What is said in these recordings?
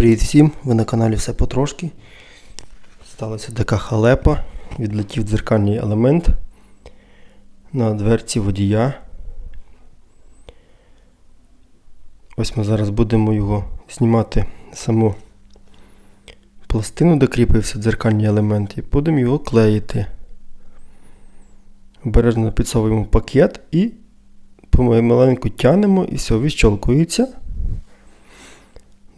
Привіт всім! Ви на каналі Все потрошки. Сталася така халепа. Відлетів дзеркальний елемент на дверці водія. Ось ми зараз будемо його знімати саму пластину, де кріпився дзеркальний елемент, і будемо його клеїти. Обережно підсовуємо пакет і помаленьку тянемо і все, відщолкується.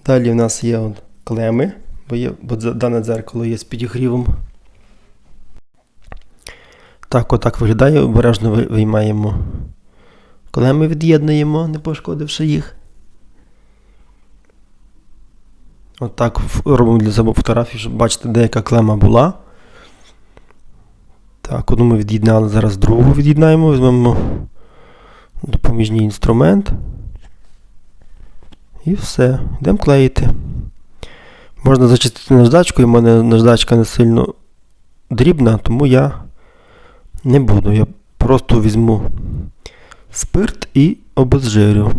Далі в нас є от клеми, бо, є, бо дане дзеркало є з підігрівом. Так, отак виглядає. Обережно виймаємо клеми, від'єднуємо, не пошкодивши їх. Отак ф- робимо для себе фотографії, щоб бачити, де яка клема була. Так, одну ми від'єднали, зараз другу від'єднаємо, візьмемо допоміжний інструмент. І все, йдемо клеїти. Можна зачистити наждачкою, у мене наждачка не сильно дрібна, тому я не буду. Я просто візьму спирт і обезжирю.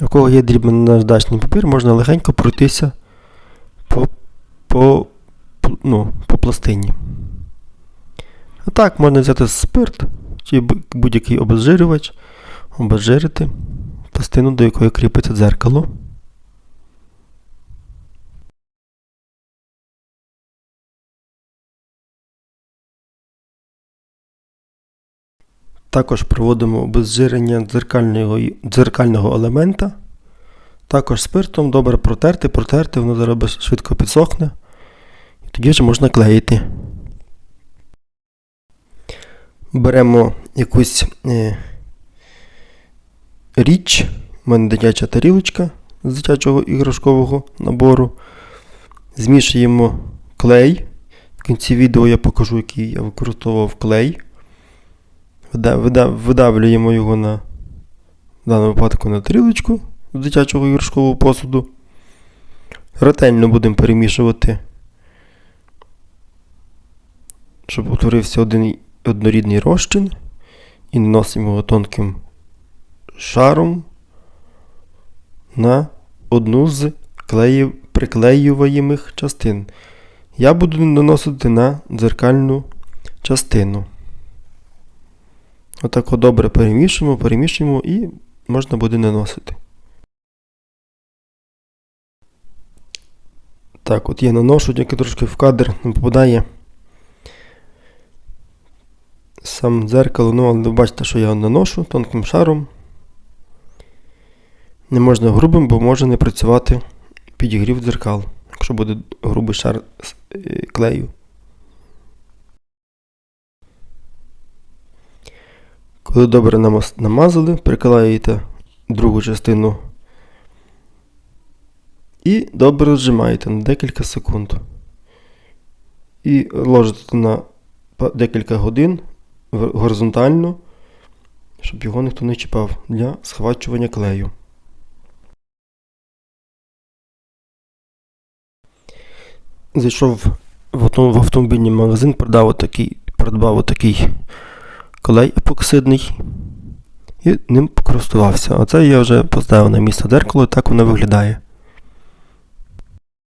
У кого є дрібний наждачний папір, можна легенько пройтися по, по, ну, по пластині. А так, можна взяти спирт чи будь-який обезжирювач, обезжирити пластину, до якої кріпиться дзеркало. Також проводимо обезжирення дзеркального, дзеркального елемента. Також спиртом добре протерти, протерти, воно зараз швидко підсохне. І тоді вже можна клеїти. Беремо якусь е, річ. У мене дитяча тарілочка з дитячого іграшкового набору. Змішуємо клей. В кінці відео я покажу, який я використовував клей. Вида- вида- Видавлюємо його на, в даному випадку на тарілочку з дитячого іграшкового посуду. Ретельно будемо перемішувати, щоб утворився один однорідний розчин. І наносимо його тонким шаром на одну з клеїв, приклеюваємих частин. Я буду наносити на дзеркальну частину. Отак добре перемішуємо, перемішуємо і можна буде наносити. Так, от я наношу, тільки трошки в кадр не попадає сам дзеркало, ну але ви бачите, що я наношу тонким шаром. Не можна грубим, бо може не працювати підігрів дзеркал, якщо буде грубий шар е, клею. Коли добре намазали, приклеюєте другу частину і добре зжимаєте на декілька секунд. І ложите на декілька годин горизонтально, щоб його ніхто не чіпав для схвачування клею. Зайшов в авто- в автомобільний магазин, продав отакий, придбав отакий колей епоксидний і ним покористувався. Оце я вже поставив на місце дзеркало, і так воно виглядає.